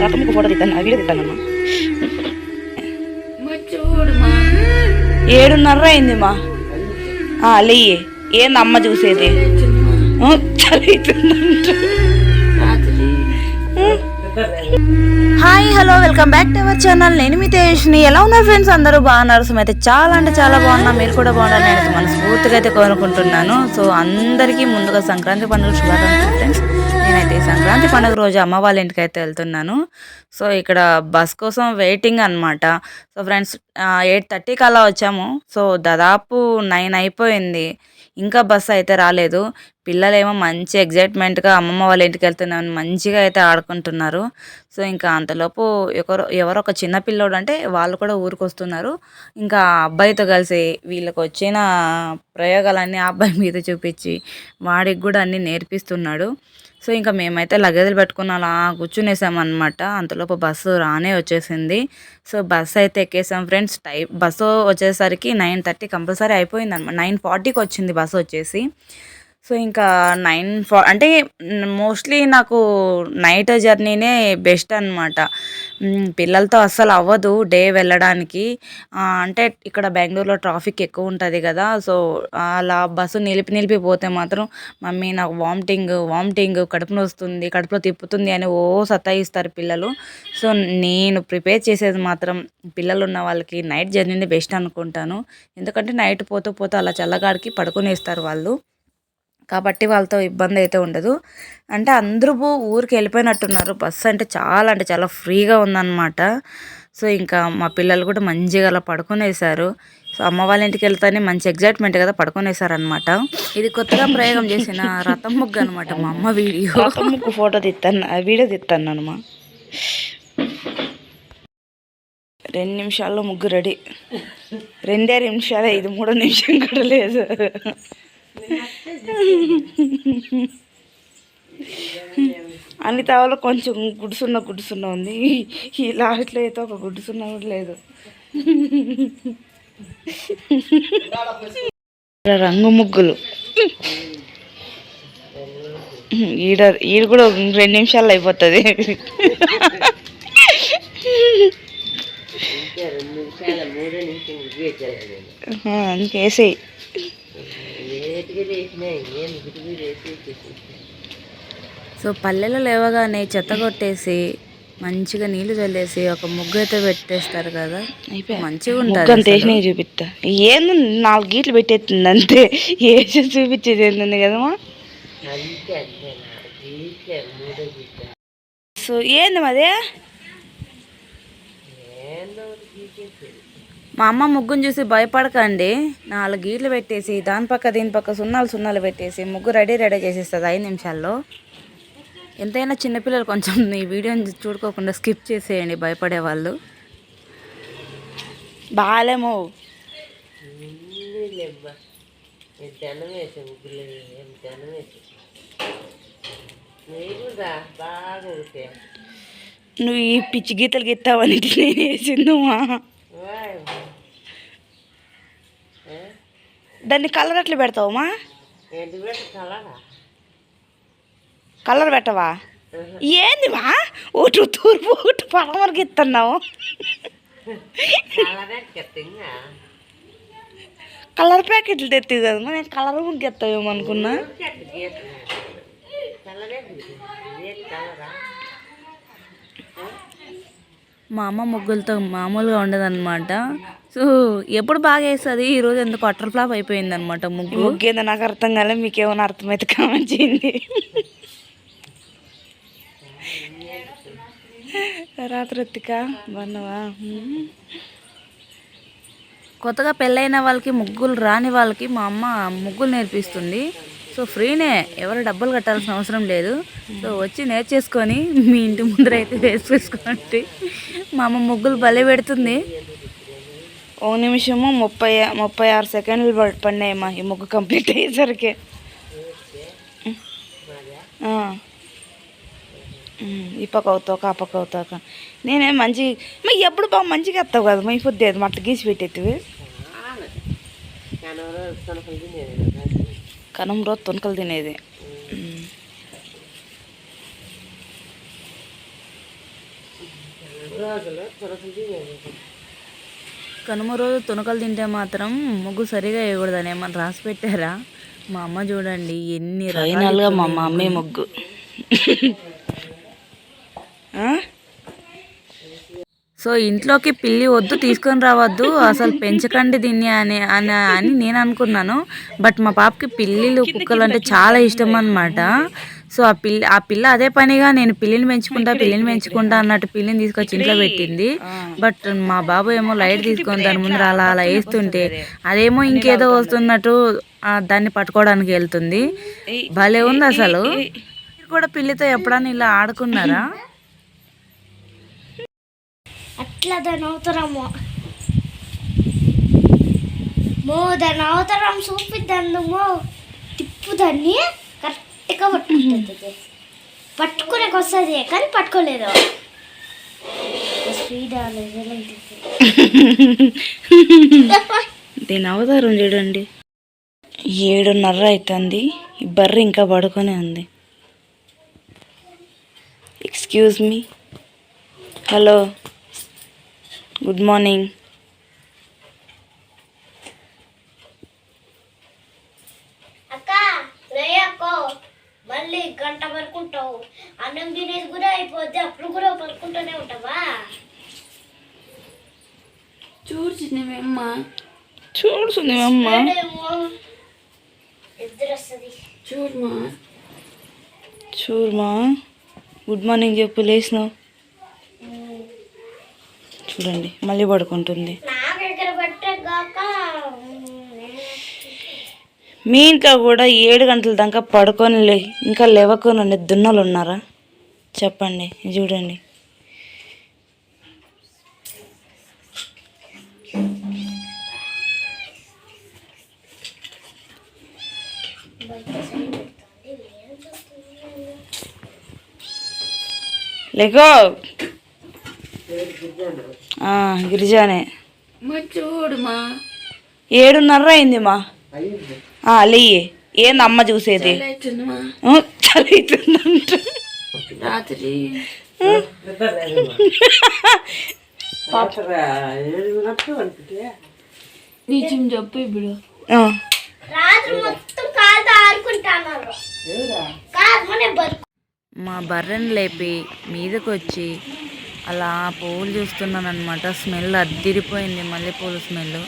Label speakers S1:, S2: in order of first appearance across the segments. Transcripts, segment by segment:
S1: తాతమ్మకు photo తిట్టాను ఆ video తిట్టానమ్మా ఏడున్నర అయింది మా లే ఏంది అమ్మ చూసేది
S2: hi hello welcome back to our channel నేను మీ తేజ్ని ఎలా ఉన్నారు ఫ్రెండ్స్ అందరూ బాగున్నారు. సో అయితే చాలా అంటే చాలా బాగున్నా. మీరు కూడా బాగున్నారు నేను మనస్ఫూర్తిగా అయితే కోరుకుంటున్నాను. సో అందరికీ ముందుగా సంక్రాంతి పండుగ శుభాకాంక్షలు ఫ్రెండ్స్ నేనైతే సంక్రాంతి పండుగ రోజు అమ్మ వాళ్ళ ఇంటికి అయితే వెళ్తున్నాను. సో ఇక్కడ బస్ కోసం వెయిటింగ్ అనమాట సో ఫ్రెండ్స్ ఎయిట్ థర్టీకి అలా వచ్చాము. సో దాదాపు నైన్ అయిపోయింది. ఇంకా బస్ అయితే రాలేదు. పిల్లలేమో మంచి ఎగ్జైట్మెంట్గా అమ్మమ్మ వాళ్ళ ఇంటికి వెళ్తున్నామని మంచిగా అయితే ఆడుకుంటున్నారు. సో ఇంకా అంతలోపు ఎవరో ఎవరో ఒక చిన్న పిల్లోడు అంటే వాళ్ళు కూడా ఊరికి వస్తున్నారు ఇంకా అబ్బాయితో కలిసి వీళ్ళకి వచ్చిన ప్రయోగాలన్నీ ఆ అబ్బాయి మీద చూపించి వాడికి కూడా అన్నీ నేర్పిస్తున్నాడు. సో ఇంకా మేమైతే లగేజ్లు పెట్టుకుని అలా కూర్చునేసామన్నమాట. అంతలోపు బస్సు రానే వచ్చేసింది. సో బస్సు అయితే ఎక్కేసాం ఫ్రెండ్స్. టై బస్సు వచ్చేసరికి నైన్ థర్టీ కంపల్సరీ అయిపోయింది అనమాట నైన్ ఫార్టీకి వచ్చింది బస్సు వచ్చేసి. సో ఇంకా నైన్ ఫా అంటే మోస్ట్లీ నాకు నైట్ జర్నీనే బెస్ట్ అనమాట పిల్లలతో అస్సలు అవ్వదు డే వెళ్ళడానికి. అంటే ఇక్కడ బెంగళూరులో ట్రాఫిక్ ఎక్కువ ఉంటుంది కదా సో అలా బస్సు నిలిపి నిలిపి పోతే మాత్రం మమ్మీ నాకు వామిటింగ్ వామిటింగ్ కడుపు వస్తుంది కడుపులో తిప్పుతుంది అని ఓ సతాయిస్తారు పిల్లలు. సో నేను ప్రిపేర్ చేసేది మాత్రం పిల్లలు ఉన్న వాళ్ళకి నైట్ జర్నీనే బెస్ట్ అనుకుంటాను. ఎందుకంటే నైట్ పోతూ పోతూ అలా చల్లగాడికి పడుకునేస్తారు వాళ్ళు. కాబట్టి వాళ్ళతో ఇబ్బంది అయితే ఉండదు. అంటే అందరూ ఊరికి వెళ్ళిపోయినట్టున్నారు. బస్సు అంటే చాలా అంటే చాలా ఫ్రీగా ఉందన్నమాట. సో ఇంకా మా పిల్లలు కూడా మంచిగా అలా పడుకునేసారు సో అమ్మ వాళ్ళ ఇంటికి వెళ్తానే మంచి ఎగ్జైట్మెంట్ కదా పడుకునేసారనమాట ఇది కొత్తగా ప్రయోగం చేసిన రథం ముగ్గు అనమాట మా అమ్మ వీడియో.
S1: ముగ్గు ఫోటో తిత్తాను వీడియో తిత్తాను మా. రెండు నిమిషాల్లో ముగ్గు రెడీ. రెండే నిమిషాలే ఇది మూడో నిమిషం కూడా లేదు. అన్ని తావలో కొంచెం గుడ్సున్న గుడ్సున్న ఉంది. ఈ లాస్ట్లో అయితే ఒక గుడ్సున్న కూడా లేదు. రంగు ముగ్గులు. ఈడ ఈడ కూడా రెండు నిమిషాల్లో అయిపోతుంది. ఇంకేసేయి.
S2: సో పల్లెలో లేవగానే చెత్త కొట్టేసి మంచిగా నీళ్ళు చల్లేసి ఒక ముగ్గు అయితే పెట్టేస్తారు కదా. మంచిగా ఉంటుంది
S1: అంత చూపిస్తా ఏంది నాలుగు గీట్లు పెట్టేస్తుంది అంతే. వేసి చూపించేది ఏంది కదమ్మా? సో ఏంది మదే
S2: మా అమ్మ ముగ్గును చూసి భయపడకండి. నాలుగు గీట్లు పెట్టేసి దాని పక్క దీని పక్క సున్నాలు సున్నాలు పెట్టేసి ముగ్గు రెడీ రెడీ చేసేస్తుంది ఐదు నిమిషాల్లో. ఎంతైనా చిన్నపిల్లలు కొంచెం ఈ వీడియోని చూడుకోకుండా స్కిప్ చేసేయండి భయపడే వాళ్ళు.
S1: బాగాలేమో నువ్వు ఈ పిచ్చి గీతలు గీస్తావని నేను వేసిందమ్మా దాన్ని కలర్ ఎట్లా పెడతావమ్మా? కలర్? పెట్టవా? ఏందిమా ఒకటి తూర్పు ఒకటి పడమరకు ఇస్తున్నావు. కలర్ ప్యాకెట్లు తెత్తివి కదమ్మా నేను కలర్ ముగ్గు అనుకున్నా
S2: మా అమ్మ ముగ్గులతో మామూలుగా ఉండదన్నమాట. సో ఎప్పుడు బాగా వేస్తుంది? ఈరోజు ఎందుకు అటర్ ఫ్లాప్ అయిపోయింది అనమాట ముగ్గు
S1: ఏందో నాకు అర్థం కాలే మీకేమైనా అర్థమైతే కామెంట్ చేయండి. ఉమ్.
S2: కొత్తగా పెళ్ళైన వాళ్ళకి ముగ్గులు రాని వాళ్ళకి మా అమ్మ ముగ్గులు నేర్పిస్తుంది. సో ఫ్రీనే ఎవరు డబ్బులు కట్టాల్సిన అవసరం లేదు. సో వచ్చి నేర్చేసుకొని మీ ఇంటి ముందర అయితే వేసేసుకోండి మా అమ్మ ముగ్గులు భలే పెడుతుంది.
S1: ఒక నిమిషము ముప్పై ముప్పై ఆరు సెకండ్లు పడినాయమ్మా. ఈ ముగ్గు కంప్లీట్ అయ్యేసరికి. ఈ పక్క అవుతావు ఆ పక్క అవుతాక. నేనే మంచి మా ఎప్పుడు బాగా మంచిగా వస్తావు కదా మీ పొద్దు అది మట్ల గీసి పెట్టేవి కనం రోజు తొనకలు తినేది. ఉమ్.
S2: కనుమ రోజు తునకలు తింటే మాత్రం ముగ్గు సరిగా వేయకూడదని ఏమన్నా రాసి పెట్టారా? మా అమ్మ చూడండి ఎన్ని
S1: ఫైనల్గా మా మమ్మీ ముగ్గు?
S2: సో ఇంట్లోకి పిల్లి వద్దు తీసుకొని రావద్దు అసలు పెంచకండి దీన్ని అని అని అని నేను అనుకున్నాను. బట్ మా పాపకి పిల్లిలు కుక్కలు అంటే చాలా ఇష్టం అన్నమాట. సో ఆ పిల్లి ఆ పిల్ల అదే పనిగా నేను పిల్లిని పెంచుకుంటా పిల్లిని పెంచుకుంటా. అన్నట్టు పిల్లిని తీసుకొచ్చి ఇంట్లో పెట్టింది. బట్ మా బాబు ఏమో లైట్ తీసుకొని దాని ముందర అలా అలా వేస్తుంటే అదేమో ఇంకేదో వస్తున్నట్టు దాన్ని పట్టుకోవడానికి వెళ్తుంది. భలే ఉంది అసలు. కూడా పిల్లితో ఎప్పుడన్నా ఇలా ఆడుకున్నారా?
S3: అట్లా దాని అవతరము మో దాని అవతరం చూపిద్దాము తిప్పు దాన్ని కరెక్ట్గా పట్టుకుంటుంది పట్టుకునేకి వస్తుంది కానీ పట్టుకోలేదు స్పీడ్
S1: దీని అవతారం చూడండి ఏడున్నర అవుతుంది ఈ బర్రె ఇంకా పడుకొని ఉంది. Excuse me hello good morning
S3: మళ్ళీ గంట పడుకుంటావు. అన్నం తినేది కూడా అయిపోద్ది అప్పుడు కూడా పడుకుంటూనే ఉంటావా? ఇద్దరు వస్తుంది
S4: చూడమా
S1: చూడమా గుడ్ మార్నింగ్ చెప్పు లేచినావు. చూడండి మళ్ళీ పడుకుంటుంది. మీ ఇంట్లో కూడా ఏడు గంటల దాకా పడుకొని లే ఇంకా లేవకొని ఉండే దున్నలు ఉన్నారా? చెప్పండి చూడండి. లేకో గిరిజానే.
S4: చూడమా
S1: ఏడున్నర అయింది మా ఆ, లేయి. ఏంది అమ్మ చూసేది?
S4: అవుతుందమ్మా
S1: ఆ, చలి అవుతుందంట
S4: రాత్రి. నిజం చెప్పు ఇప్పుడు.
S1: ఆ,
S3: రాత్రి మొత్తం కాలుతో ఆడుకుంటాను కాదు మన బతుకు
S2: మా బర్రెని లేపి మీదకి వచ్చి అలా పువ్వులు చూస్తున్నాను అనమాట స్మెల్ అద్దిరిపోయింది మల్లెపూల స్మెల్.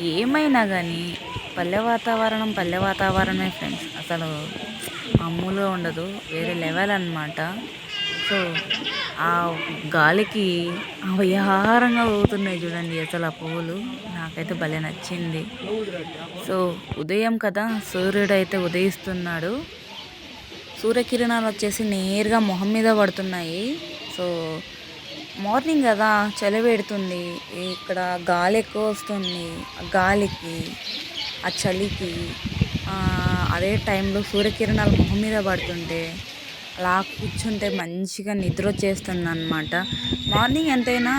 S2: ఏమైనా కానీ పల్లె వాతావరణం పల్లె వాతావరణమే ఫ్రెండ్స్. అసలు మామూలుగా ఉండదు. వేరే లెవెల్ అన్నమాట. సో ఆ గాలికి అవయారంగా పోతున్నాయి చూడండి అసలు ఆ పువ్వులు నాకైతే భలే నచ్చింది. సో ఉదయం కదా సూర్యుడు అయితే ఉదయిస్తున్నాడు. సూర్యకిరణాలు వచ్చేసి నేరుగా మొహం మీద పడుతున్నాయి. సో మార్నింగ్ కదా చలి పెడుతుంది. ఇక్కడ గాలి ఎక్కువ వస్తుంది. ఆ గాలికి ఆ చలికి అదే టైంలో సూర్యకిరణాలు మొహం మీద పడుతుంటే అలా కూర్చుంటే మంచిగా నిద్ర వచ్చేస్తుంది అనమాట మార్నింగ్ ఎంతైనా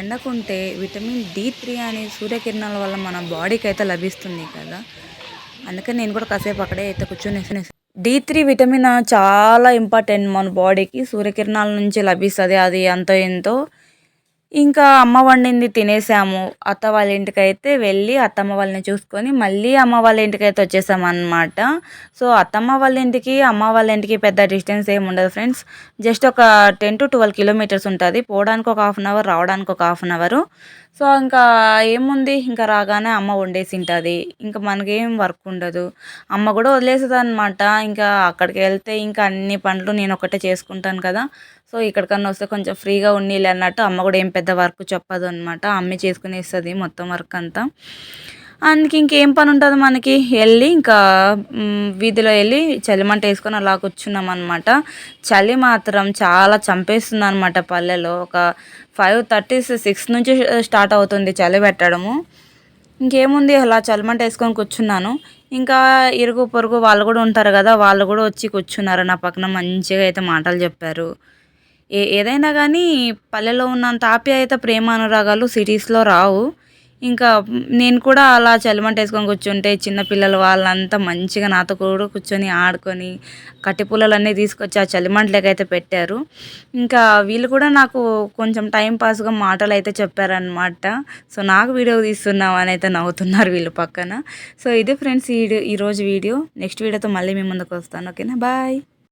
S2: ఎండకుంటే విటమిన్ డి త్రీ అనే సూర్యకిరణాల వల్ల మన బాడీకి అయితే లభిస్తుంది కదా. అందుకని నేను కూడా కాసేపు అక్కడే అయితే కూర్చొని డి త్రీ విటమిన్ చాలా ఇంపార్టెంట్ మన బాడీకి. సూర్యకిరణాల నుంచి లభిస్తుంది అది ఎంతో ఎంతో. ఇంకా అమ్మ వండింది తినేసాము. అత్త వాళ్ళ ఇంటికి అయితే వెళ్ళి అత్తమ్మ వాళ్ళని చూసుకొని మళ్ళీ అమ్మ వాళ్ళ ఇంటికి అయితే వచ్చేసాం అనమాట సో అత్తమ్మ వాళ్ళ ఇంటికి అమ్మ వాళ్ళ ఇంటికి పెద్ద డిస్టెన్స్ ఏమి ఉండదు ఫ్రెండ్స్. జస్ట్ ఒక టెన్ టు ట్వెల్వ్ కిలోమీటర్స్ ఉంటుంది. పోవడానికి ఒక హాఫ్ అన్ అవర్ రావడానికి ఒక హాఫ్ అన్ అవర్. సో ఇంకా ఏముంది? ఇంకా రాగానే అమ్మ వండేసి ఉంటుంది ఇంకా మనకేం వర్క్ ఉండదు. అమ్మ కూడా వదిలేసేది అనమాట ఇంకా అక్కడికి వెళ్తే ఇంకా అన్ని పనులు నేను ఒకటే చేసుకుంటాను కదా. సో ఇక్కడికన్నా వస్తే కొంచెం ఫ్రీగా ఉన్నీలే అన్నట్టు అమ్మ కూడా ఏం పెద్ద వర్క్ చెప్పదు అనమాట అమ్మే చేసుకునేస్తుంది మొత్తం వర్క్ అంతా. అందుకే ఇంకేం పని ఉంటుంది మనకి? వెళ్ళి ఇంకా వీధిలో వెళ్ళి చలిమంట వేసుకొని అలా కూర్చున్నాం అనమాట చలి మాత్రం చాలా చంపేస్తుంది అనమాట పల్లెలో. ఒక ఫైవ్ థర్టీ సిక్స్ నుంచి స్టార్ట్ అవుతుంది చలి పెట్టడము. ఇంకేముంది? అలా చలిమంట వేసుకొని కూర్చున్నాను. ఇంకా ఇరుగు పొరుగు వాళ్ళు కూడా ఉంటారు కదా వాళ్ళు కూడా వచ్చి కూర్చున్నారు. నా పక్కన మంచిగా అయితే మాటలు చెప్పారు. ఏ ఏదైనా కానీ పల్లెలో ఉన్నంత ఆప్యాయత ప్రేమ అనురాగాలు సిటీస్లో రావు. ఇంకా నేను కూడా అలా చలిమంట వేసుకొని కూర్చుంటే చిన్నపిల్లలు వాళ్ళంతా మంచిగా నాతో కూడా కూర్చొని ఆడుకొని కట్టె అన్నీ తీసుకొచ్చి ఆ చలిమంటలకైతే పెట్టారు. ఇంకా వీళ్ళు కూడా నాకు కొంచెం టైం పాస్గా మాటలు అయితే చెప్పారనమాట సో నాకు వీడియో తీస్తున్నాం అని అయితే నవ్వుతున్నారు వీళ్ళు పక్కన. సో ఇది ఫ్రెండ్స్ ఈ ఈరోజు వీడియో. నెక్స్ట్ వీడియోతో మళ్ళీ మీ ముందుకు వస్తాను. ఓకేనా? బాయ్.